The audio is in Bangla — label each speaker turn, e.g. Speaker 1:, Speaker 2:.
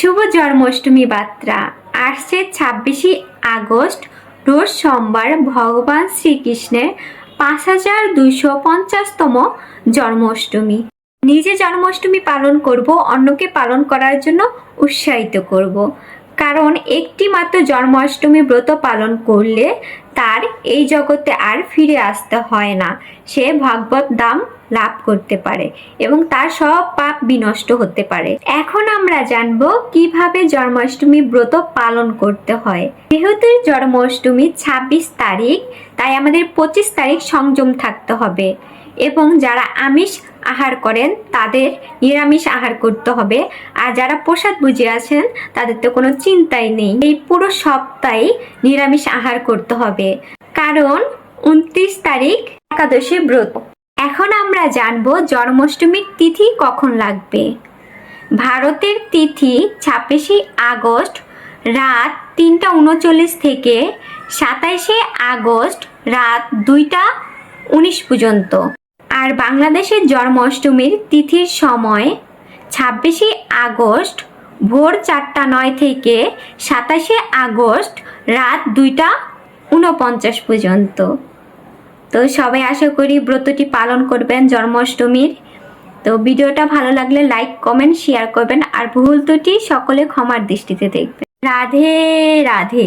Speaker 1: শুভ জন্মাষ্টমী বার্তা। আসছে ছাব্বিশে আগস্ট, রোজ সোমবার ভগবান শ্রীকৃষ্ণের পাঁচ হাজার দুইশো পঞ্চাশতম জন্মাষ্টমী। নিজে জন্মাষ্টমী পালন করব, অন্যকে পালন করার জন্য উৎসাহিত করব। কারণ একটি মাত্র জন্মাষ্টমী ব্রত পালন করলে তার এই জগতে আর ফিরে আসতে হয় না। সে ভাগবত দাম লাভ করতে পারে এবং তার সব পাপ বিনষ্ট হতে পারে। এখন আমরা জানব কীভাবে জন্মাষ্টমী ব্রত পালন করতে হয়। যেহেতু জন্মাষ্টমী ছাব্বিশ তারিখ, তাই আমাদের পঁচিশ তারিখ সংযম থাকতে হবে এবং যারা আমিষ আহার করেন, তাদের নিরামিষ আহার করতে হবে। আর যারা প্রসাদ বুঝে আছেন, তাদের তো কোনো চিন্তাই নেই। এই পুরো সপ্তাহে নিরামিষ আহার করতে হবে। কারণ, উনত্রিশ তারিখ একাদশী ব্রত। এখন আমরা জানব জন্মাষ্টমীর তিথি কখন লাগবে। ভারতের তিথি ছাব্বিশে আগস্ট রাত তিনটা উনচল্লিশ থেকে সাতাইশে আগস্ট রাত দুইটা উনিশ পর্যন্ত। আর বাংলাদেশের জন্মাষ্টমীর তিথির সময় ছাব্বিশে আগস্ট ভোর চারটা নয় থেকে সাতাশে আগস্ট রাত দুইটা উনপঞ্চাশ পর্যন্ত। তো সবাই আশা করি ব্রতটি পালন করবেন জন্মাষ্টমীর। তো ভিডিওটা ভালো লাগলে লাইক, কমেন্ট, শেয়ার করবেন আর ভুল ত্রুটি সকলে ক্ষমার দৃষ্টিতে দেখবেন। রাধে রাধে।